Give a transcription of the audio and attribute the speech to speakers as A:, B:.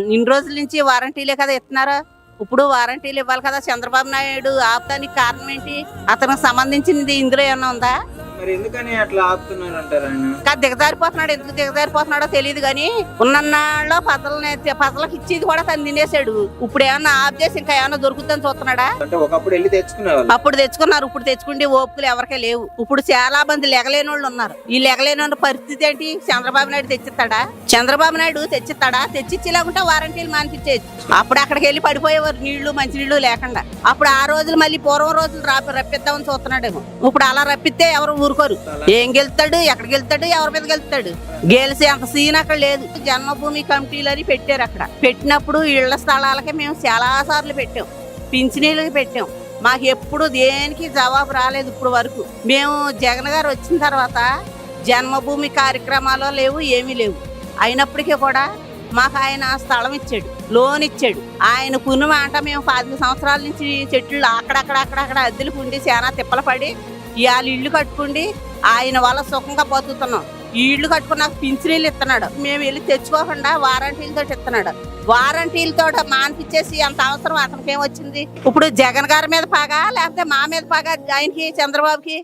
A: ఇన్ని రోజుల నుంచి వారంటీలే కదా ఇస్తున్నారు. ఇప్పుడు వారంటీలు ఇవ్వాలి కదా చంద్రబాబు నాయుడు. ఆపడానికి కారణం ఏంటి? అతనికి సంబంధించినది ఇందులో ఏమన్నా ఉందా?
B: మరి ఎందుకని అట్లా ఆపుతున్నారు అంటారు ఆయన?
A: ఇంకా దిగజారిపోతున్నాడు ఎందుకు దిగజారిపోతున్నాడో తెలియదు కానీ ఉన్నన్నాళ్ళు పసలని పసలకి ఇచ్చేది కూడా తను తినేసాడు. ఇప్పుడు ఏమన్నా ఆఫ్ చేసి ఇంకా ఏమన్నా దొరుకుతుందని చూస్తున్నాడా?
B: అంటే ఒకప్పుడు వెళ్ళి తెచ్చుకునేవాళ్ళు.
A: అప్పుడు తెచ్చుకున్నారు ఇప్పుడు తెచ్చుకుంటే ఓపికలు ఎవరికే లేవు. ఇప్పుడు చాలా మంది లెగలేని వాళ్ళు ఉన్నారు. ఈ లెగలేని వాళ్ళ పరిస్థితి ఏంటి? చంద్రబాబు నాయుడు తెచ్చిస్తాడా? చంద్రబాబు నాయుడు తెచ్చిస్తాడా? తెచ్చిచ్చేలాగుంటే వారంటీలు మానిపించేది అప్పుడు అక్కడికి వెళ్ళి పడిపోయేవారు నీళ్ళు మంచినీళ్ళు లేకుండా. అప్పుడు ఆ రోజులు మళ్ళీ పూర్వం రోజులు రాపి రప్పిద్దామని చూస్తున్నాడేమో. ఇప్పుడు అలా రప్పిస్తే ఎవరు ఊరుకోరు. ఏం గెలుతాడు ఎక్కడికి వెళ్తాడు ఎవరి మీద గెలుతాడు గెలిచి అంత సీన్ అక్కడ లేదు. జన్మభూమి కమిటీలు అని పెట్టారు అక్కడ. పెట్టినప్పుడు ఇళ్ళ స్థలాలకి మేము చాలా సార్లు పెట్టాం. పింఛనీలకి పెట్టాం. మాకు ఎప్పుడు దేనికి జవాబు రాలేదు ఇప్పుడు వరకు. మేము జగన్ గారు వచ్చిన తర్వాత జన్మభూమి కార్యక్రమాలు లేవు ఏమీ లేవు. అయినప్పటికీ కూడా మాకు ఆయన స్థలం ఇచ్చాడు లోన్ ఇచ్చాడు. ఆయన పుణ్యం మేము పది సంవత్సరాల నుంచి చెట్లు అక్కడక్కడ అక్కడక్కడ అద్దెలు ఉండి చాలా తిప్పలు పడి ఇవాళ ఇల్లు కట్టుకుండి ఆయన వల్ల సుఖంగా బతుకుతున్నాం. ఈ ఇల్లు కట్టుకున్నాక పింఛనీళ్ళు ఇస్తున్నాడు మేము వెళ్ళి తెచ్చుకోకుండా వారంటీలతో ఇస్తున్నాడు వారంటీలతో మానిపించేసి అంత అవసరం అతనికి ఏమొచ్చింది ఇప్పుడు జగన్ గారి మీద పగా లేకపోతే మా మీద పగా ఆయనకి చంద్రబాబుకి?